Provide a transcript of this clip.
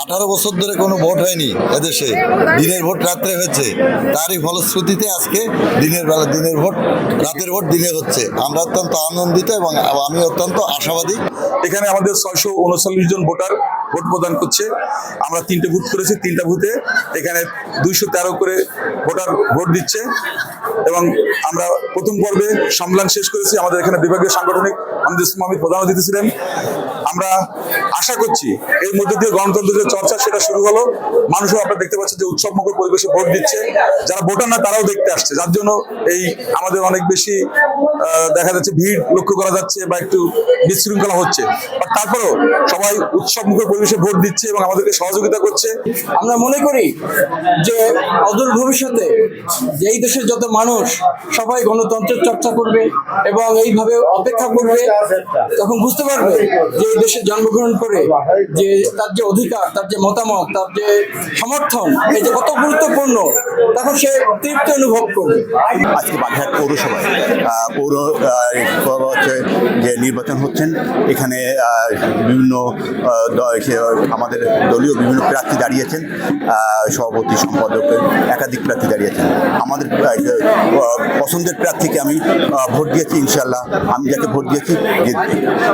আঠারো বছর ধরে কোনো ভোট হয়নি এদেশে। দিনের ভোট রাত্রে হয়েছে। তারই ফলশ্রুতিতে আজকে দিনের বেলা দিনের ভোট, রাতের ভোট দিনে হচ্ছে। আমরা অত্যন্ত আনন্দিত এবং আমি অত্যন্ত আশাবাদী। এখানে আমাদের ছয়শো উনচল্লিশ জন ভোটার ভোট প্রদান করছে। আমরা তিনটে বুথ করেছি, তিনটা বুথে এখানে দুইশো তেরো করে ভোটার ভোট দিচ্ছে। এবং আমরা প্রথম পর্বে সম্মেলন শেষ করেছি। আমাদের এখানে বিভাগীয় সাংগঠনিক আমাদের প্রধান অতিথি ছিলেন। আমরা আশা করছি এর মধ্যে দিয়ে গণতন্ত্রের যে চর্চা সেটা শুরু হলো। মানুষও আপনারা দেখতে পাচ্ছেন যে উৎসবমুখর পরিবেশে ভোট দিচ্ছে। যারা ভোটার না, তারাও দেখতে আসছে। যার জন্য এই আমাদের অনেক বেশি দেখা যাচ্ছে ভিড় লক্ষ্য করা যাচ্ছে বা একটু বিশৃঙ্খলা হচ্ছে। বাট তারপরেও সবাই উৎসবমুখর পরিবেশে ভোট দিচ্ছে এবং আমাদেরকে সহযোগিতা করছে। আমরা মনে করি যে অদূর ভবিষ্যতে এই দেশের যত মানুষ সবাই গণতন্ত্রের চর্চা করবে এবং এইভাবে অপেক্ষা করবে, তখন বুঝতে পারবে যে এই দেশে জন্মগ্রহণ করে, যে তার যে অধিকার, তার যে মতামত, তার যে সমর্থন, এই যে কত গুরুত্বপূর্ণ, তখন সে তৃপ্তি অনুভব করবে। আজকে বাঘাট পৌরসভায় পৌর যে নির্বাচন হচ্ছেন, এখানে বিভিন্ন আমাদের দলীয় বিভিন্ন প্রার্থী দাঁড়িয়েছেন সভাপতি, সম্পাদক, একাধিক প্রার্থী দাঁড়িয়েছেন। আমাদের পছন্দের প্রার্থীকে আমি ভোট দিয়েছি ইনশাল্লাহ আমি যাকে ভোট দিয়েছি